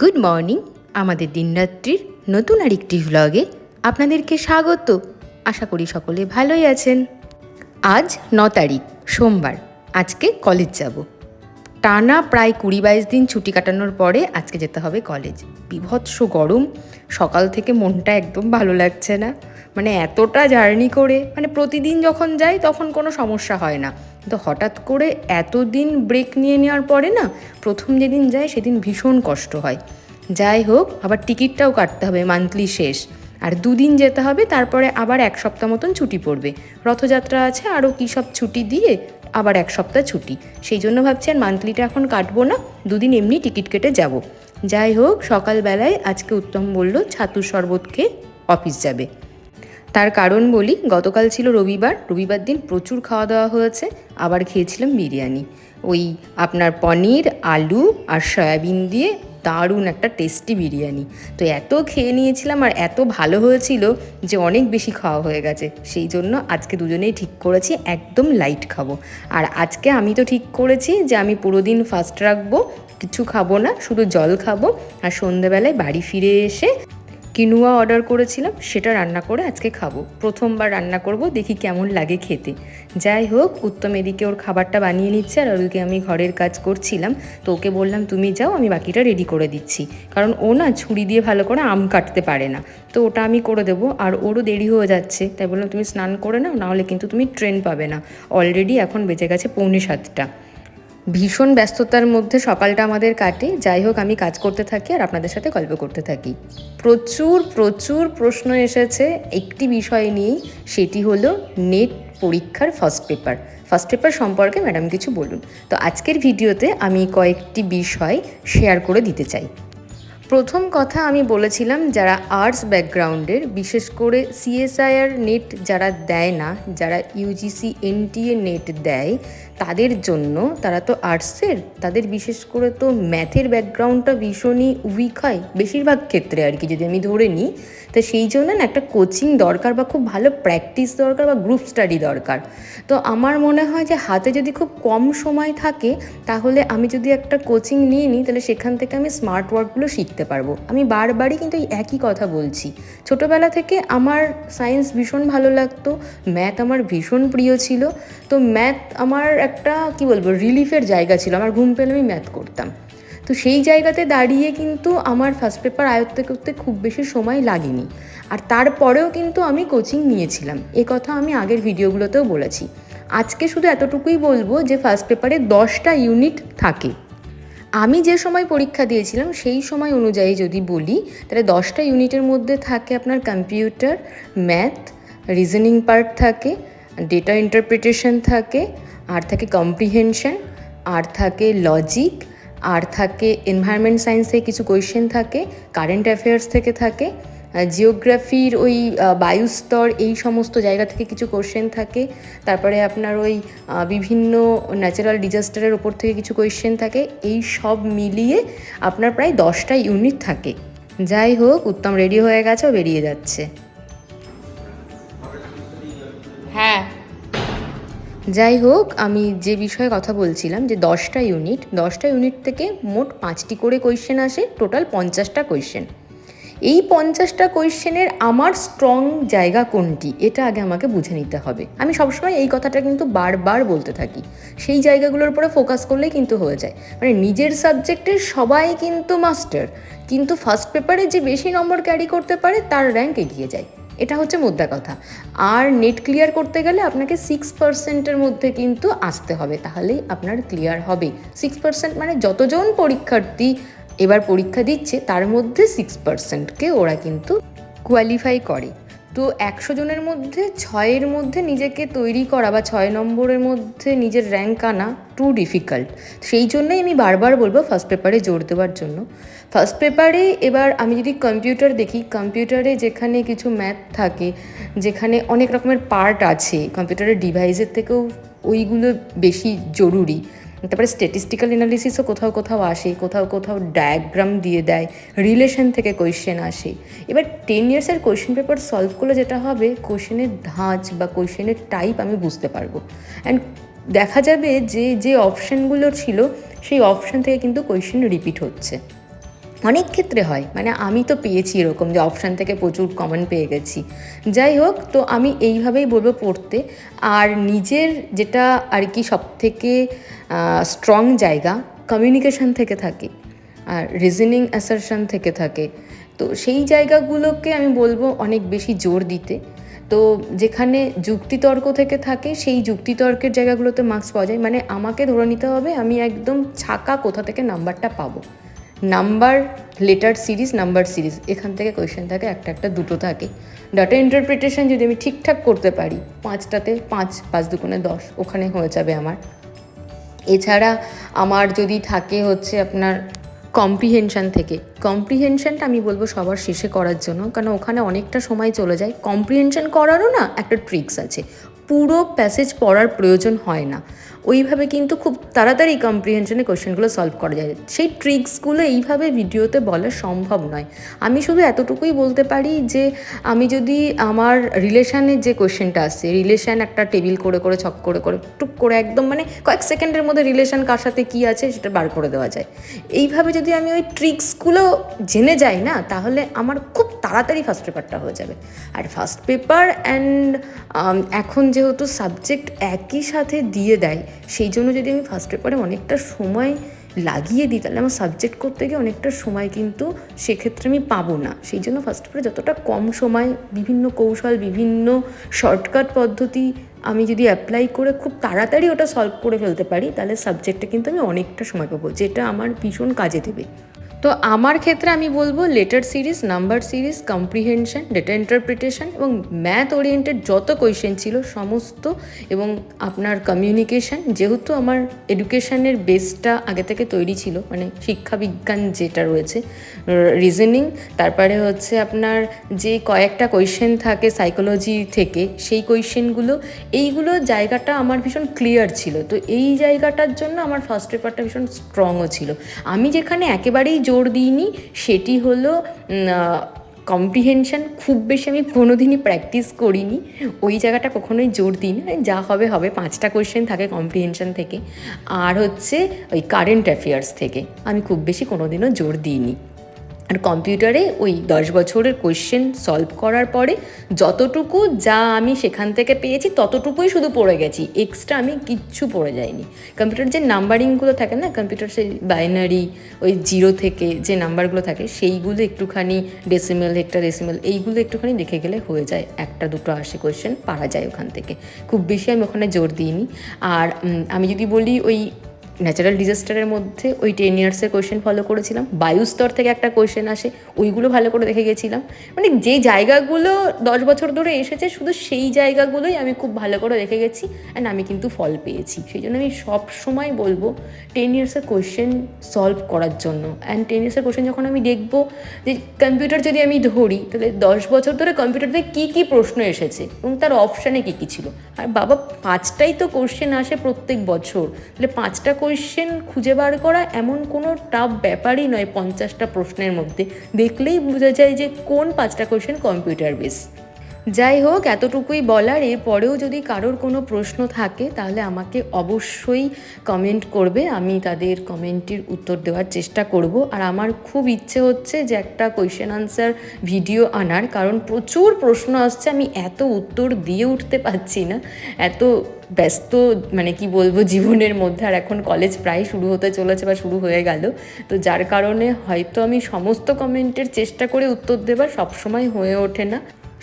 Good morning আমাদের দিনরাত্রির নতুন আরেকটি ভ্লগে আপনাদেরকে স্বাগত। আশা করি সকলে ভালোই আছেন। আজ ন তারিখ, সোমবার, আজকে কলেজ যাব। টানা প্রায় কুড়ি বাইশ দিন ছুটি কাটানোর পরে আজকে যেতে হবে কলেজ বিভৎস গরম, সকাল থেকে মনটা একদম ভালো লাগছে না। মানে এতটা জার্নি করে মানে প্রতিদিন যখন যাই তখন কোনো সমস্যা হয় না। কিন্তু হঠাৎ করে এতদিন ব্রেক নিয়ে নেওয়ার পরে না, প্রথম যেদিন যায় সেদিন ভীষণ কষ্ট হয়। যাই হোক, আবার টিকিটটাও কাটতে হবে মান্থলি শেষ। আর দুদিন যেতে হবে, তারপরে আবার এক সপ্তাহ মতন ছুটি পড়বে। রথযাত্রা আছে আরও কী সব ছুটি দিয়ে আবার এক সপ্তাহ ছুটি। সেই জন্য ভাবছি আর মান্থলিটা এখন কাটবো না, দুদিন এমনি টিকিট কেটে যাব। যাই হোক, সকালবেলায় আজকে উত্তম বলল ছাতুর শরবত খেয়ে অফিস যাবে। তার কারণ বলি, গতকাল ছিল রবিবার রবিবার দিন প্রচুর খাওয়া দাওয়া হয়েছে, আবার খেয়েছিলাম বিরিয়ানি। ওই আপনার পনির, আলু আর সয়াবিন দিয়ে দারুণ একটা টেস্টি বিরিয়ানি। তো এত খেয়ে নিয়েছিলাম আর এত ভালো হয়েছিল যে অনেক বেশি খাওয়া হয়ে গেছে। সেই জন্য আজকে দুজনেই ঠিক করেছি, একদম লাইট খাব। আর আজকে আমি তো ঠিক করেছি যে আমি পুরো দিন ফাস্ট রাখব, কিছু খাব না, শুধু জল খাব, আর সন্ধেবেলায় বাড়ি ফিরে এসে কিনুয়া অর্ডার করেছিলাম, সেটা রান্না করে আজকে খাব। প্রথমবার রান্না করব, দেখি কেমন লাগে খেতে। যাই হোক, উত্তম এদিকে ওর খাবারটা বানিয়ে নিচ্ছে আর ওদিকে আমি ঘরের কাজ করছিলাম। তো ওকে বললাম, তুমি যাও, আমি বাকিটা রেডি করে দিচ্ছি। কারণ ও না ছুরি দিয়ে ভালো করে আম কাটতে পারে না। তো ওটা আমি করে দেবো, আর ওরও দেরি হয়ে যাচ্ছে। তাই বললাম, তুমি স্নান করে নাও, নাহলে কিন্তু তুমি ট্রেন পাবে না। অলরেডি এখন বেজে গেছে পৌনে সাতটা। ভীষণ ব্যস্ততার মধ্যে সকালটা আমাদের কাটে। যাই হোক, আমি কাজ করতে থাকি আর আপনাদের সাথে গল্প করতে থাকি। প্রচুর প্রচুর প্রশ্ন এসেছে। একটি বিষয় নিয়েই সেটি হলো নেট পরীক্ষার ফার্স্ট পেপার ফার্স্ট পেপার সম্পর্কে ম্যাডাম কিছু বলুন। তো আজকের ভিডিওতে আমি কয়েকটি বিষয় শেয়ার করে দিতে চাই। প্রথম কথা আমি বলেছিলাম, যারা আর্টস ব্যাকগ্রাউন্ডের বিশেষ করে সিএসআইআর নেট যারা দেয় না, যারা ইউজিসি এনটিএ নেট দেয় তাদের জন্য তারা তো আর্টসের, তাদের বিশেষ করে তো ম্যাথের ব্যাকগ্রাউন্ডটা ভীষণই উইক হয় বেশিরভাগ ক্ষেত্রে আর কি, যদি আমি ধরে নিই। তো সেই জন্য না একটা কোচিং দরকার বা খুব ভালো প্র্যাকটিস দরকার বা গ্রুপ স্টাডি দরকার। তো আমার মনে হয় যে হাতে যদি খুব কম সময় থাকে, তাহলে আমি যদি একটা কোচিং নিয়ে নিই, তাহলে সেখান থেকে আমি স্মার্ট ওয়ার্কগুলো শিখতে পারব। আমি বারবারই কিন্তু এই একই কথা বলছি। ছোটোবেলা থেকে আমার সায়েন্স ভীষণ ভালো লাগতো ম্যাথ আমার ভীষণ প্রিয় ছিল। তো ম্যাথ আমার একটা, কি বলব রিলিফের জায়গা ছিল। আমার ঘুম পেলে আমি ম্যাথ করতাম। তো সেই জায়গাতে দাঁড়িয়ে কিন্তু আমার ফার্স্ট পেপার আয়ত্ত করতে খুব বেশি সময় লাগেনি। আর তারপরেও কিন্তু আমি কোচিং নিয়েছিলাম। এ কথা আমি আগের ভিডিওগুলোতেও বলেছি। আজকে শুধু এতটুকুই বলব যে ফার্স্ট পেপারে দশটা ইউনিট থাকে। আমি যে সময় পরীক্ষা দিয়েছিলাম, সেই সময় অনুযায়ী যদি বলি, তাহলে দশটা ইউনিটের মধ্যে থাকে আপনার কম্পিউটার ম্যাথ রিজনিং পার্ট থাকে ডেটা ইন্টারপ্রিটেশন থাকে আর থাকে কম্প্রিহেনশন আর থাকে লজিক আর থাকে এনভায়রনমেন্ট সায়েন্স থেকে কিছু কোয়েশ্চেন থাকে কারেন্ট অ্যাফেয়ার্স থেকে থাকে জিওগ্রাফির ওই বায়ুস্তর এই সমস্ত জায়গা থেকে কিছু কোশ্চেন থাকে, তারপরে আপনার ওই বিভিন্ন ন্যাচারাল ডিজাস্টারের ওপর থেকে কিছু কোয়েশ্চেন থাকে, এই সব মিলিয়ে আপনার প্রায় দশটা ইউনিট থাকে। যাই হোক, উত্তম রেডি হয়ে গেছে বেরিয়ে যাচ্ছে। হ্যাঁ। যাই হোক, আমি যে বিষয়ে কথা বলছিলাম যে দশটা ইউনিট দশটা ইউনিট থেকে মোট পাঁচটি করে কোয়েশ্চেন আসে টোটাল পঞ্চাশটা কোয়েশ্চেন এই পঞ্চাশটা কোয়েশ্চেনের আমার স্ট্রং জায়গা কোনটি? এটা আগে আমাকে বুঝে নিতে হবে। আমি সবসময় এই কথাটা কিন্তু বারবার বলতে থাকি। সেই জায়গাগুলোর উপরে ফোকাস করলেই কিন্তু হয়ে যায়। মানে নিজের সাবজেক্টের সবাই কিন্তু মাস্টার কিন্তু ফার্স্ট পেপারে যে বেশি নম্বর ক্যারি করতে পারে, তার র্যাঙ্ক এগিয়ে যায়। এটা হচ্ছে মোদ্দা কথা। আর নেট ক্লিয়ার করতে গেলে আপনাকে সিক্স পার্সেন্টের মধ্যে কিন্তু আসতে হবে, তাহলেই আপনার ক্লিয়ার হবে। সিক্স পার্সেন্ট মানে যতজন পরীক্ষার্থী এবার পরীক্ষা দিচ্ছে, তার মধ্যে সিক্স পার্সেন্টকে ওরা কিন্তু কোয়ালিফাই করে। তো একশো জনের মধ্যে ছয়ের মধ্যে নিজেকে তৈরি করা বা ছয় নম্বরের মধ্যে নিজের র্যাঙ্ক আনা টু ডিফিকাল্ট সেই জন্যই আমি বারবার বলব ফার্স্ট পেপারে জোর দেওয়ার জন্য। ফার্স্ট পেপারে এবার আমি যদি কম্পিউটার দেখি কম্পিউটারে যেখানে কিছু ম্যাথ থাকে, যেখানে অনেক রকমের পার্ট আছে কম্পিউটারের ডিভাইসের থেকেও ওইগুলো বেশি জরুরি। তারপরে স্ট্যাটিস্টিক্যাল অ্যানালিসিসও কোথাও কোথাও আসে, কোথাও কোথাও ডায়াগ্রাম দিয়ে দেয় রিলেশন থেকে কোয়েশ্চেন আসে। এবার টেন ইয়ার্সের কোয়েশ্চেন পেপার সলভ করলে যেটা হবে কোয়েশ্চেনের ধাঁচ বা কোয়েশ্চেনের টাইপ আমি বুঝতে পারব। অ্যান্ড দেখা যাবে যে যে অপশানগুলো ছিল, সেই অপশান থেকে কিন্তু কোয়েশ্চেন রিপিট হচ্ছে। অনেক ক্ষেত্রে হয়। মানে আমি তো পেয়েছি এরকম যে অপশান থেকে প্রচুর কমেন্ট পেয়ে গেছি। যাই হোক, তো আমি এইভাবেই বলব পড়তে। আর নিজের যেটা আর কি সব থেকে স্ট্রং জায়গা কমিউনিকেশন থেকে থাকে। আর রিজনিং অ্যাসারশন থেকে থাকে। তো সেই জায়গাগুলোকে আমি বলব অনেক বেশি জোর দিতে। তো যেখানে যুক্তিতর্ক থেকে থাকে, সেই যুক্তিতর্কের জায়গাগুলোতে মার্কস পাওয়া যায়। মানে আমাকে ধরে নিতে হবে, আমি একদম ছাকা কোথা থেকে নাম্বারটা পাবো। Number letter series number series এখান থেকে কোয়েশ্চেন থাকে, একটা একটা, দুটো থাকে। ডাটা ইন্টারপ্রিটেশন যদি আমি ঠিকঠাক করতে পারি, পাঁচটাতে পাঁচ পাঁচ দুগুণে দশ, ওখানে হয়ে যাবে আমার। এছাড়া আমার যদি থাকে হচ্ছে আপনার কম্প্রিহেনশান থেকে। কম্প্রিহেনশনটা আমি বলব সবার শেষে করার জন্য, কারণ ওখানে অনেকটা সময় চলে যায়। কম্প্রিহেনশান করারও না একটা ট্রিক্স আছে। পুরো প্যাসেজ পড়ার প্রয়োজন হয় না। ওইভাবে কিন্তু খুব তাড়াতাড়ি কম্প্রিহেনশনে কোয়েশ্চেনগুলো সলভ করা যায়। সেই ট্রিক্সগুলো এইভাবে ভিডিওতে বলা সম্ভব নয়। আমি শুধু এতটুকুই বলতে পারি যে, আমি যদি আমার রিলেশানের যে কোয়েশ্চেনটা আসছে রিলেশান একটা টেবিল করে করে, ছক করে করে, টুক করে একদম মানে কয়েক সেকেন্ডের মধ্যে রিলেশান কার সাথে কী আছে সেটা বার করে দেওয়া যায়। এইভাবে যদি আমি ওই ট্রিক্সগুলো জেনে যাই না, তাহলে আমার খুব তাড়াতাড়ি ফার্স্ট পেপারটা হয়ে যাবে। আর ফার্স্ট পেপার অ্যান্ড এখন যেহেতু সাবজেক্ট একই সাথে দিয়ে দেয় সেই জন্য যদি আমি ফার্স্ট পেপারে অনেকটা সময় লাগিয়ে দিই, তাহলে আমার সাবজেক্ট করতে গিয়ে অনেকটা সময় কিন্তু সেক্ষেত্রে আমি পাবো না। সেই জন্য ফার্স্ট পেপারে যতটা কম সময়, বিভিন্ন কৌশল, বিভিন্ন শর্টকাট পদ্ধতি আমি যদি অ্যাপ্লাই করে খুব তাড়াতাড়ি ওটা সলভ করে ফেলতে পারি, তাহলে সাবজেক্টটা কিন্তু আমি অনেকটা সময় পাবো, যেটা আমার ভীষণ কাজে দেবে। তো আমার ক্ষেত্রে আমি বলব letter series number series comprehension data interpretation এবং ম্যাথ ওরিয়েন্টেড যত কোয়েশ্চেন ছিল সমস্ত এবং আপনার কমিউনিকেশন যেহেতু আমার এডুকেশনের বেসটা আগে থেকে তৈরি ছিল মানে শিক্ষা বিজ্ঞান যেটা রয়েছে রিজনিং তারপরে হচ্ছে আপনার যে কয়েকটা কোয়েশ্চেন থাকে সাইকোলজি থেকে সেই কোয়েশ্চেনগুলো এইগুলো জায়গাটা আমার ভীষণ ক্লিয়ার ছিল। তো এই জায়গাটার জন্য আমার ফার্স্ট পেপারটা ভীষণ স্ট্রংও ছিল। আমি যেখানে একেবারেই জোর দিইনি, সেটি হলো কম্প্রিহেনশান খুব বেশি আমি কোনো দিনই প্র্যাকটিস করিনি। ওই জায়গাটা কখনোই জোর দিই না যা হবে হবে। পাঁচটা কোয়েশ্চেন থাকে কম্প্রিহেনশান থেকে। আর হচ্ছে ওই কারেন্ট অ্যাফেয়ার্স থেকে। আমি খুব বেশি কোনো দিনও জোর দিইনি। আর কম্পিউটারে ওই দশ বছরের কোয়েশ্চেন সলভ করার পরে যতটুকু যা আমি সেখান থেকে পেয়েছি, ততটুকুই শুধু পড়ে গেছি। এক্সট্রা আমি কিচ্ছু পড়ে যাইনি। কম্পিউটার যে নাম্বারিংগুলো থাকে না, কম্পিউটার সেই বাইনারি, ওই জিরো থেকে যে নাম্বারগুলো থাকে, সেইগুলো একটুখানি ডেসিমেল একটা ডেসিমেল এইগুলো একটুখানি দেখে গেলে হয়ে যায়। একটা, দুটো আসে কোয়েশ্চেন পারা যায় ওখান থেকে। খুব বেশি আমি ওখানে জোর দিইনি। আর আমি যদি বলি ওই ন্যাচারাল ডিজাস্টারের মধ্যে ওই টেন ইয়ার্সের কোয়েশ্চেন ফলো করেছিলাম। বায়ুস্তর থেকে একটা কোয়েশ্চেন আসে, ওইগুলো ভালো করে দেখে গেছিলাম। মানে যে জায়গাগুলো দশ বছর ধরে এসেছে, শুধু সেই জায়গাগুলোই আমি খুব ভালো করে দেখে গেছি অ্যান্ড আমি কিন্তু ফল পেয়েছি। সেই জন্য আমি সব সময় বলব টেন ইয়ার্সের কোয়েশ্চেন সলভ করার জন্য। অ্যান্ড টেন ইয়ার্সের কোয়েশ্চেন যখন আমি দেখব যে কম্পিউটার যদি আমি ধরি, তাহলে দশ বছর ধরে কম্পিউটার থেকে কী কী প্রশ্ন এসেছে এবং তার অপশানে কী কী ছিল? আর বাবা, পাঁচটাই তো কোয়েশ্চেন আসে প্রত্যেক বছর। তাহলে পাঁচটা কোয়েশ্চেন খুঁজে বার করা এমন কোনো টাফ ব্যাপারই নয় পঞ্চাশটা প্রশ্নের মধ্যে। দেখলেই বোঝা যায় যে কোন পাঁচটা কোয়েশ্চেন কম্পিউটার বেস যাই হোক, এতটুকুই বলার। এরপরেও যদি কারোর কোনো প্রশ্ন থাকে, তাহলে আমাকে অবশ্যই কমেন্ট করবে। আমি তাদের কমেন্টের উত্তর দেওয়ার চেষ্টা করব। আর আমার খুব ইচ্ছে হচ্ছে যে একটা কোয়েশ্চেন আনসার ভিডিও আনার। কারণ প্রচুর প্রশ্ন আসছে, আমি এত উত্তর দিয়ে উঠতে পারছি না। এত ব্যস্ত মানে কি বলব, জীবনের মধ্যে। আর এখন কলেজ প্রায় শুরু হতে চলেছে বা শুরু হয়ে গেল। তো যার কারণে হয়তো আমি সমস্ত কমেন্টের চেষ্টা করে উত্তর দেবার সবসময় হয়ে ওঠে না।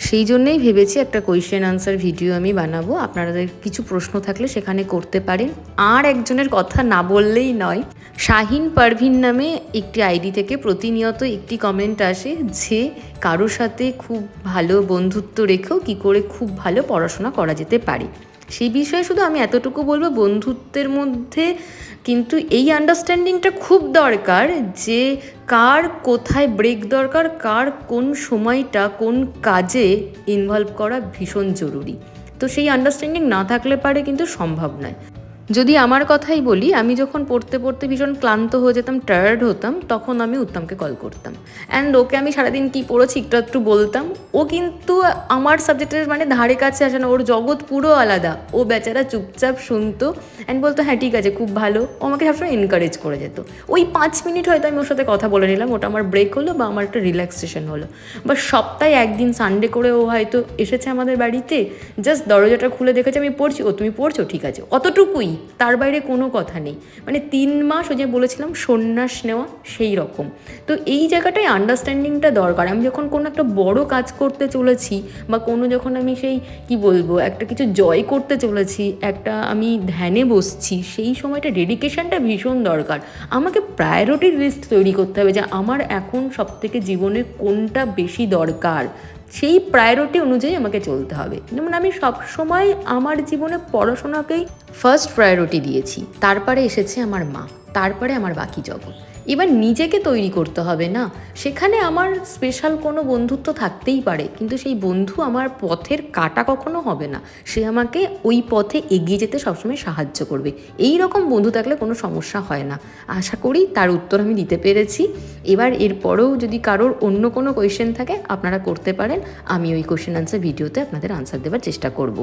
সেই জন্যই ভেবেছি একটা কোয়েশ্চেন আনসার ভিডিও আমি বানাবো। আপনাদের কিছু প্রশ্ন থাকলে সেখানে করতে পারেন। আর একজনের কথা না বললেই নয়, শাহিন পারভিন নামে একটি আইডি থেকে প্রতিনিয়ত একটি কমেন্ট আসে যে কারোর সাথে খুব ভালো বন্ধুত্ব রেখেও কি করে খুব ভালো পড়াশোনা করা যেতে পারে। সেই বিষয়ে শুধু আমি এতটুকু বলব, বন্ধুত্বের মধ্যে কিন্তু এই আন্ডারস্ট্যান্ডিংটা খুব দরকার যে কার কোথায় ব্রেক দরকার, কার কোন সময়টা, কোন কাজে ইনভলভ করা ভীষণ জরুরি। তো সেই আন্ডারস্ট্যান্ডিং না থাকলে পারে কিন্তু সম্ভব নয়। যদি আমার কথাই বলি, আমি যখন পড়তে পড়তে ভীষণ ক্লান্ত হয়ে যেতাম টায়ার্ড হতাম, তখন আমি উত্তমকে কল করতাম। অ্যান্ড ওকে আমি সারাদিন কী পড়েছি একটু একটু বলতাম। ও কিন্তু আমার সাবজেক্টের মানে ধারে কাছে আসে না, ওর জগৎ পুরো আলাদা। ও বেচারা চুপচাপ শুনতো অ্যান্ড বলতো হ্যাঁ ঠিক আছে, খুব ভালো। ও আমাকে সবসময় এনকারেজ করে যেত। ওই পাঁচ মিনিট হয়তো আমি ওর সাথে কথা বলে নিলাম, ওটা আমার ব্রেক হলো বা আমার একটা রিল্যাক্সেশন হলো। বা সপ্তাহে একদিন সানডে করে ও হয়তো এসেছে আমাদের বাড়িতে জাস্ট দরজাটা খুলে দেখেছে, আমি পড়ছি। ও, তুমি পড়ছো? ঠিক আছে। অতটুকুই। তার বাইরে কোনো কথা নেই। মানে তিন মাস ও যে বলেছিলাম সন্ন্যাস নেওয়া সেই রকম। তো এই জায়গাটায় আন্ডারস্ট্যান্ডিংটা দরকার। আমি যখন কোনো একটা বড় কাজ করতে চলেছি বা কোনো যখন আমি সেই, কি বলব, একটা কিছু জয় করতে চলেছি, একটা আমি ধ্যানে বসছি, সেই সময়টা ডেডিকেশনটা ভীষণ দরকার। আমাকে প্রায়োরিটির লিস্ট তৈরি করতে হবে যে আমার এখন সবথেকে জীবনে কোনটা বেশি দরকার। সেই প্রায়োরিটি অনুযায়ী আমাকে চলতে হবে। যেমন আমি সব সময় আমার জীবনে পড়াশোনাকেই ফার্স্ট প্রায়োরিটি দিয়েছি। তারপরে এসেছে আমার মা, তারপরে আমার বাকি জগৎ। এবার নিজেকে তৈরি করতে হবে না। সেখানে আমার স্পেশাল কোনো বন্ধুত্ব থাকতেই পারে, কিন্তু সেই বন্ধু আমার পথের কাটা কখনো হবে না। সে আমাকে ওই পথে এগিয়ে যেতে সবসময় সাহায্য করবে। এই রকম বন্ধু থাকলে কোনো সমস্যা হয় না। আশা করি তার উত্তর আমি দিতে পেরেছি। এবার এরপরেও যদি কারোর অন্য কোনো কোয়েশ্চেন থাকে, আপনারা করতে পারেন। আমি ওই কোয়েশ্চেন আনসার ভিডিওতে আপনাদের আনসার দেওয়ার চেষ্টা করব।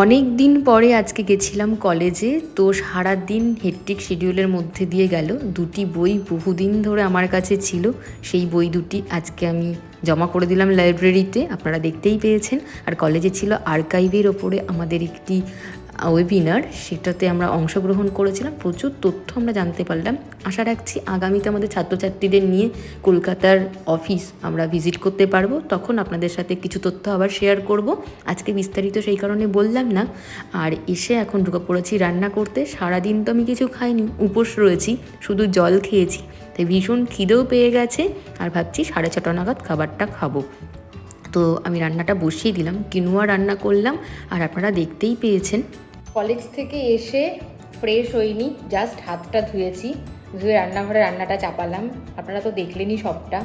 অনেক দিন পরে আজকে গেছিলাম কলেজে, তো সারা দিন হেট্রিক শিডিউলের মধ্যে দিয়ে গেল। দুটি বই বহুদিন ধরে আমার কাছে ছিল, সেই বই দুটি আজকে আমি জমা করে দিলাম লাইব্রেরিতে আপনারা দেখতেই পেয়েছেন। আর কলেজে ছিল আর্কাইভের ওপরে আমাদের একটি ওয়েবিনার সেটাতে আমরা অংশগ্রহণ করেছিলাম। প্রচুর তথ্য আমরা জানতে পারলাম। আশা রাখছি আগামীতে আমাদের ছাত্রছাত্রীদের নিয়ে কলকাতার অফিস আমরা ভিজিট করতে পারব। তখন আপনাদের সাথে কিছু তথ্য আবার শেয়ার করব। আজকে বিস্তারিত সেই কারণে বললাম না। আর এসে এখন ঢুকে পড়েছি রান্না করতে। সারাদিন তো আমি কিছু খাইনি, উপোস রয়েছি, শুধু জল খেয়েছি। তাই ভীষণ খিদেও পেয়ে গেছে। আর ভাবছি সাড়ে ছটা নাগাদ খাবারটা খাব। তো আমি রান্নাটা বসিয়ে দিলাম, কিনুয়া রান্না করলাম, আর আপনারা দেখতেই পেয়েছেন। কলেজ থেকে এসে ফ্রেশ হইনি, জাস্ট হাতটা ধুয়েছি, ধুয়ে রান্নাঘরে রান্নাটা চাপালাম। আপনারা তো দেখলেনই সবটা।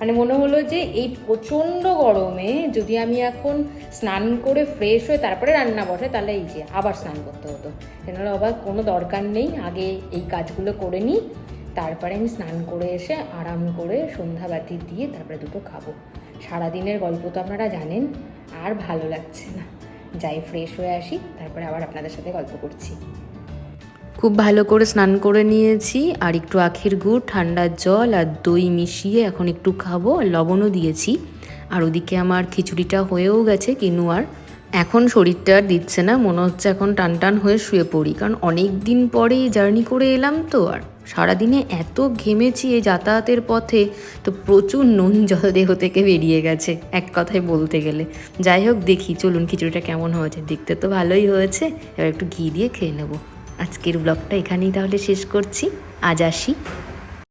মানে মনে হলো যে এই প্রচণ্ড গরমে যদি আমি এখন স্নান করে ফ্রেশ হয়ে তারপরে রান্না বসে, তাহলে এই যে আবার স্নান করতে হতো। কেননা আবার কোনো দরকার নেই, আগে এই কাজগুলো করে নিই, তারপরে আমি স্নান করে এসে আরাম করে সন্ধ্যাবাতি দিয়ে তারপরে দুটো খাব। সারাদিনের গল্প তো আপনারা জানেন, আর ভালো লাগছে না। যাই ফ্রেশ হয়ে আসি, তারপরে আবার আপনাদের সাথে গল্প করছি। খুব ভালো করে স্নান করে নিয়েছি, আর একটু আখের গুড় ঠান্ডা জল, আর দই মিশিয়ে এখন একটু খাব, আর লবণও দিয়েছি। আর ওদিকে আমার খিচুড়িটা হয়েও গেছে, কিনুয়ার। এখন শরীরটা আর দিচ্ছে না, মনে হচ্ছে এখন টান টান হয়ে শুয়ে পড়ি। কারণ অনেক দিন পরে জার্নি করে এলাম তো, আর সারাদিনে এত ঘেমেছি এই যাতায়াতের পথে, তো প্রচুর নুন জল দেহ থেকে বেরিয়ে গেছে, এক কথায় বলতে গেলে। যাই হোক, দেখি, চলুন, খিচুড়িটা কেমন হয়েছে? দেখতে তো ভালোই হয়েছে। এবার একটু ঘি দিয়ে খেয়ে নেব। আজকের ব্লগটা এখানেই তাহলে শেষ করছি। আজ আসি।